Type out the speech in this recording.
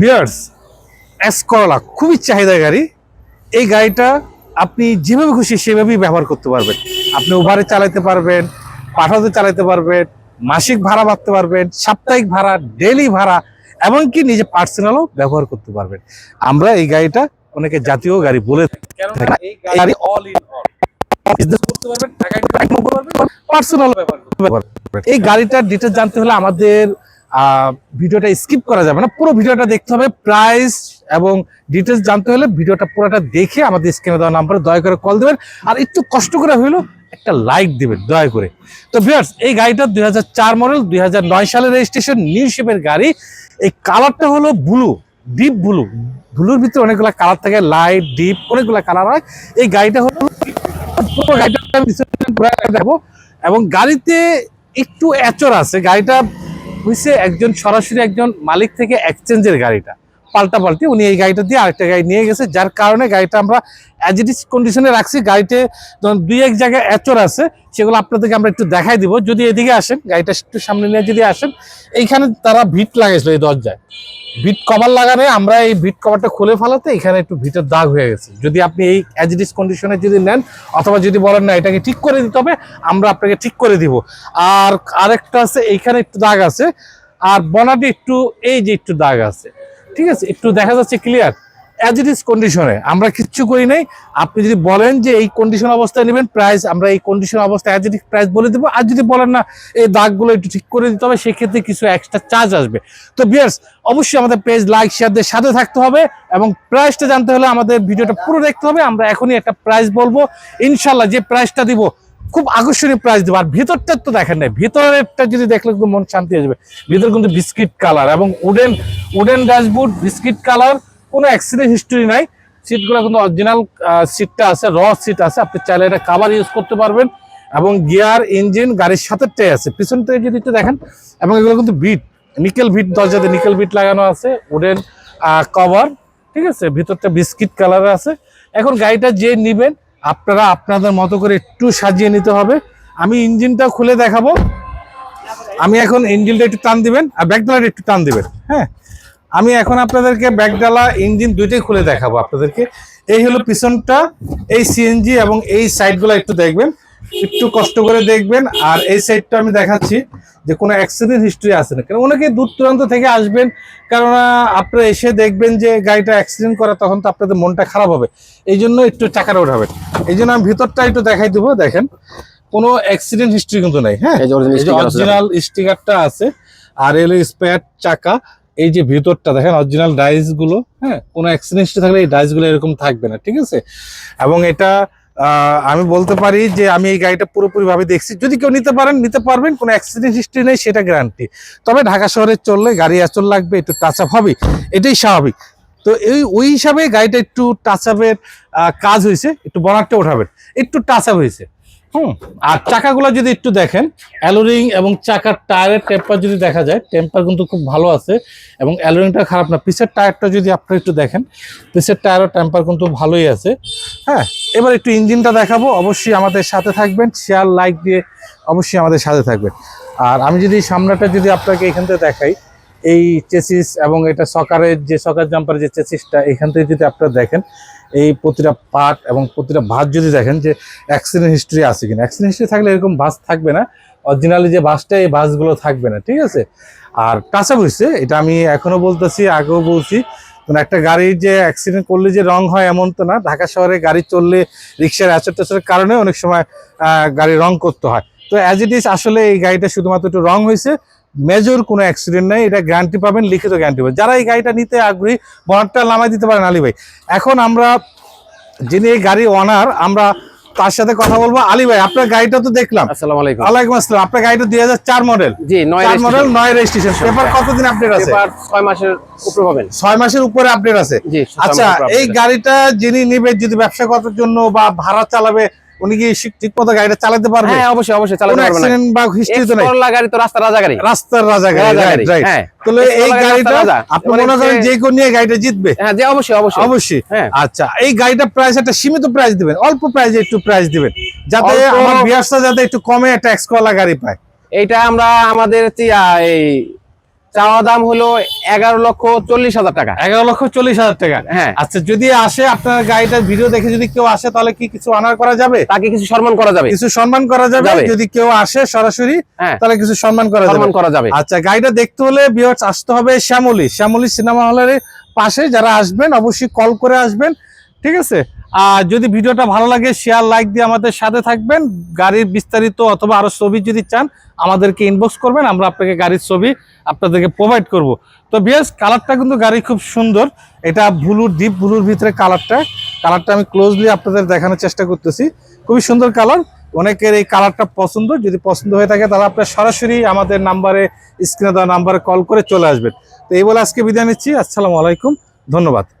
বিয়ার্স S করলা খুবই চাহিদা গাড়ি। এই গাড়িটা আপনি যেভাবে খুশি সেভাবেই ব্যবহার করতে পারবেন। আপনি ওভারে চালাতে পারবেন পাঠাতে চালাতে পারবেন মাসিক ভাড়া মারতে পারবেন সাপ্তাহিক ভাড়া ডেলি ভাড়া এমনকি নিজে পার্সোনালও ব্যবহার করতে পারবেন। আমরা এই গাড়িটা অনেকে জাতীয় গাড়ি বলে পার্সোনাল ব্যবহার এই গাড়িটার ডিটেলস জানতে হলে আমাদের ভিডিওটা স্কিপ করা যাবে না। পুরো ভিডিওটা দেখতে হবে। প্রাইস এবং ডিটেলস জানতে হলে ভিডিওটা পুরোটা দেখে আমাদের স্ক্রিনে দেওয়া নাম্বারে দয়া করে কল দেবেন। আর একটু কষ্ট করে হইল, একটা লাইক দেবেন, দয়া করে। তো ভিউয়ার্স এই গাড়িটা দু হাজার চার মডেল দু হাজার নয় সালের রেজিস্ট্রেশন নিউ শেপের গাড়ি। এই কালারটা হলো ব্লু ডিপ ব্লু ব্লুর ভিতরে অনেকগুলো কালার থাকে লাইট ডিপ অনেকগুলো কালার হয়। এই গাড়িটা হলো, পুরো গাড়িটা দেখাবো। এবং গাড়িতে একটু এচর আছে। গাড়িটা হয়েছে একজন সরাসরি একজন মালিক থেকে এক্সচেঞ্জের গাড়িটা। পাল্টা পাল্টি, উনি এই গাড়িটা দিয়ে আরেকটা গাড়ি নিয়ে গেছে, যার কারণে গাড়িটা আমরা অ্যাজ ইট ইস কন্ডিশনে রাখছি। গাড়িতে যখন দুই এক জায়গায় এচর আছে, সেগুলো আপনাদেরকে আমরা একটু দেখাই দিব। যদি এদিকে আসেন, গাড়িটা একটু সামনে নিয়ে যদি আসেন, এইখানে তারা ভিট লাগাইছিল এই দরজায়। ভিট কভার লাগানে, আমরা এই ভিট কভারটা খুলে ফেলাতে এখানে একটু ভিটের দাগ হয়ে গেছে। যদি আপনি এই অ্যাজ ইট ইস কন্ডিশনে যদি নেন, অথবা যদি বলেন না, এটাকে ঠিক করে দিতে হবে, আমরা আপনাকে ঠিক করে দিব। আর আরেকটা আছে, এইখানে একটু দাগ আছে। আর বনাটি একটু, এই যে একটু দাগ আছে। ঠিক আছে? একটু দেখা যাচ্ছে ক্লিয়ার অ্যাজ ইট ইস কন্ডিশনে আমরা কিচ্ছু করি নাই। আপনি যদি বলেন যে এই কন্ডিশন অবস্থায় নেবেন প্রাইস আমরা এই কন্ডিশন অবস্থায় অ্যাজ ইট ইস প্রাইস বলে দেবো। আর যদি বলেন না, এই দাগগুলো একটু ঠিক করে দিতে হবে, সেক্ষেত্রে কিছু এক্সট্রা চার্জ আসবে। তো বিয়ার্স অবশ্যই আমাদের পেজ লাইক শেয়ারদের সাথে থাকতে হবে এবং প্রাইসটা জানতে হলে আমাদের ভিডিওটা পুরো দেখতে হবে। আমরা এখনই একটা প্রাইস বলব। ইনশাল্লাহ যে প্রাইসটা দিব খুব আকর্ষণীয় প্রাইস দেবো। আর ভিতরটা তো দেখেন না ভিতরেরটা যদি দেখলে কিন্তু মন শান্তি হয়ে যাবে। ভিতর কিন্তু বিস্কিট কালার এবং wooden wooden dashboard biscuit colour কোনো অ্যাক্সিডেন্ট হিস্টোরি নাই। সিটগুলো কিন্তু অরিজিনাল সিটটা আছে র সিট আছে। আপনি চাইলে এটা কাভার ইউজ করতে পারবেন। এবং গিয়ার ইঞ্জিন গাড়ির সাথেটাই আছে। পিছন থেকে যদি একটু দেখেন, এবং এগুলো কিন্তু বিট নিকেল বিট দরজাতে নিকেল বিট লাগানো আছে উডেন কভার ঠিক আছে? ভিতরটা বিস্কিট কালার আছে। এখন গাড়িটা যে নিবেন আপনারা আপনাদের মতো করে একটু সাজিয়ে নিতে হবে। আমি ইঞ্জিনটা খুলে দেখাবো। আমি এখন ইঞ্জিনটা একটু টান দিবেন, আর ব্যাকডালাটা একটু টান দিবেন হ্যাঁ? আমি এখন আপনাদেরকে ব্যাকডালা ইঞ্জিন দুইটাই খুলে দেখাবো আপনাদেরকে। এই হলো পিছনটা, এই সিএনজি এবং এই সাইডগুলো একটু দেখবেন। একটু কষ্ট করে দেখবেন। আর এই সাইডটা আমি দেখাচ্ছি যে কোনো অ্যাক্সিডেন্ট হিস্ট্রি আছে না। কারণ অনেকে দূর দূরান্ত থেকে আসবেন কেননা আপনারা এসে দেখবেন যে গাড়িটা অ্যাক্সিডেন্ট করা তখন তো আপনাদের মনটা খারাপ হবে। এই জন্য একটু টাকাটা উঠাবেন এই জন্য আমি ভিতরটা একটু দেখাই দেবো দেখেন। কোনো অ্যাক্সিডেন্ট হিস্ট্রি কিন্তু নাই হ্যাঁ। অরিজিনাল স্টিকারটা আছে। আর এল স্পেয়ার চাকা এই যে ভিতরটা দেখেন অরিজিনাল ডাইসগুলো হ্যাঁ? কোনো অ্যাক্সিডেন্ট হিস্ট্রি থাকলে এই ডাইসগুলো এরকম থাকবে না ঠিক আছে? এবং এটা আমি বলতে পারি যে আমি এই গাড়িটা পুরোপুরিভাবে দেখছি। যদি কেউ নিতে পারেন, নিতে পারবেন, কোনো অ্যাক্সিডেন্ট হিস্ট্রি নেই, সেটা গ্যারান্টি তবে ঢাকা শহরে চললে গাড়ি আচল লাগবে, একটু টাচ আপ হবে এটাই স্বাভাবিক। তো এই, ওই হিসাবে গাড়িটা একটু টাচ আপের কাজ হয়েছে, একটু বনারটা ওঠাবেন একটু টাচ আপ হয়েছে। হুম, আর চাকাগুলো যদি একটু দেখেন অ্যালোরিং এবং চাকার টায়ারের টেম্পার যদি দেখা যায় টেম্পার কিন্তু খুব ভালো আছে এবং অ্যালোরিংটা খারাপ না। পিসের টায়ারটা যদি আপনারা একটু দেখেন পিসের টায়ারের টেম্পার কিন্তু ভালোই আছে। হ্যাঁ এবার একটু ইঞ্জিনটা দেখাবো। অবশ্যই আমাদের সাথে থাকবেন শেয়ার লাইক দিয়ে অবশ্যই আমাদের সাথে থাকবেন। আর আমি যদি সামনেটা যদি আপনাকে এখান থেকে দেখাই, এই চেসিস এবং এটা সকারের যে সকার জাম্পারের যে চেসিসটা এখান থেকে যদি আপনারা দেখেন এই প্রতিটা পার্ট এবং প্রতিটা ভাঁজ যদি দেখেন যে অ্যাক্সিডেন্ট হিস্ট্রি আছে কিনা। অ্যাক্সিডেন্ট হিস্ট্রি থাকলে এরকম বাস থাকবে না। অরিজিনালি যে বাসটা এই বাসগুলো থাকবে না, ঠিক আছে? আর কাঁচা বুঝছে এটা আমি এখনও বলতেছি, আগেও বলছি মানে একটা গাড়ির যে অ্যাক্সিডেন্ট করলে যে রং হয় এমন তো না। ঢাকা শহরে গাড়ি চললে রিক্সার অ্যাচর ট্যাচরের কারণে অনেক সময় গাড়ি রং করতে হয়। তো অ্যাজ ইট ইজ আসলে এই গাড়িটা শুধুমাত্র একটু রং হয়েছে মেজর কোনো অ্যাক্সিডেন্ট নেই এটা গ্যারান্টি পাবেন লিখিত গ্যারান্টি পাবেন। যারা এই গাড়িটা নিতে আগ্রহী বনারটা নামাই দিতে পারেন আলী ভাই এখন আমরা যিনি এই গাড়ি ওনার আমরা তার সাথে কথা বলব। আলী ভাই আপনার গাড়িটা তো দেখলাম। আসসালামু আলাইকুম। আসসালাম। আপনার গাড়িটা দুই হাজার চার মডেল জি নয় চার মডেল registration। নয় রেজিস্ট্রেশন পেপার কতদিন আপডেট আছে? পেপার ছয় মাসের উপরে পাবেন। ছয় মাসের উপরে আপডেট আছে। আচ্ছা এই গাড়িটা যিনি নিবে যদি ব্যবসা করার জন্য বা ভাড়া চালাবে উনি কি ঠিক মতো গাড়িটা চালাতে পারবে? হ্যাঁ অবশ্যই অবশ্যই চালাতে পারবেন অ্যাক্সিডেন্ট বা হিস্ট্রি তো নাই। করলা গাড়ি তো রাস্তা রাজা গাড়ি রাস্তার রাজা গাড়ি রাইট রাইট হ্যাঁ। তাহলে এই গাড়িটা আপনি মানে করেন যে কোন নিয়ে গাড়িটা জিতবে? হ্যাঁ জি অবশ্যই অবশ্যই। অবশ্যই। হ্যাঁ। আচ্ছা এই গাড়িটা প্রাইস একটা সীমিত প্রাইস দিবেন অল্প প্রাইসে একটু প্রাইস দিবেন যাতে আমার যাতে একটু কমে ট্যাক্স কলা গাড়ি পায়। এইটা আমরা আমাদের এই চাওয়া দাম হলো এগারো লক্ষ চল্লিশ হাজার টাকা। এগারো লক্ষ চল্লিশ হাজার টাকা। হ্যাঁ। আচ্ছা যদি আসে আপনার গাড়িটার ভিডিও দেখে যদি কেউ আসে তাহলে কি কিছু অনার করা যাবে? তাকে কিছু সম্মান করা যাবে। কিছু সম্মান করা যাবে। যদি কেউ আসে সরাসরি হ্যাঁ। তাহলে কিছু সম্মান করা যাবে। সম্মান করা যাবে। আচ্ছা গাড়িটা দেখতে হলে বিয়ার্স আসতে হবে শ্যামলী। শ্যামলী সিনেমা হলের পাশে যারা আসবেন অবশ্যই কল করে আসবেন। ঠিক আছে? আর যদি ভিডিওটা ভালো লাগে শেয়ার লাইক দিয়ে আমাদের সাথে থাকবেন। গাড়ির বিস্তারিত অথবা আরও ছবি যদি চান, আমাদেরকে ইনবক্স করবেন, আমরা আপনাকে গাড়ির ছবি আপনাদেরকে প্রোভাইড করব। তো বিয়ার্স কালারটা কিন্তু গাড়ি খুব সুন্দর। এটা ব্লুর ডিপ ব্লুর ভিতরে কালারটা কালারটা আমি ক্লোজলি আপনাদের দেখানোর চেষ্টা করতেছি। খুবই সুন্দর কালার অনেকের এই কালারটা পছন্দ। যদি পছন্দ হয়ে থাকে, তাহলে আপনার সরাসরি আমাদের নাম্বারে স্ক্রিনে দেওয়া নাম্বারে কল করে চলে আসবেন। তো এই বলে আজকে বিদায় নিচ্ছি। আসসালামু আলাইকুম। ধন্যবাদ।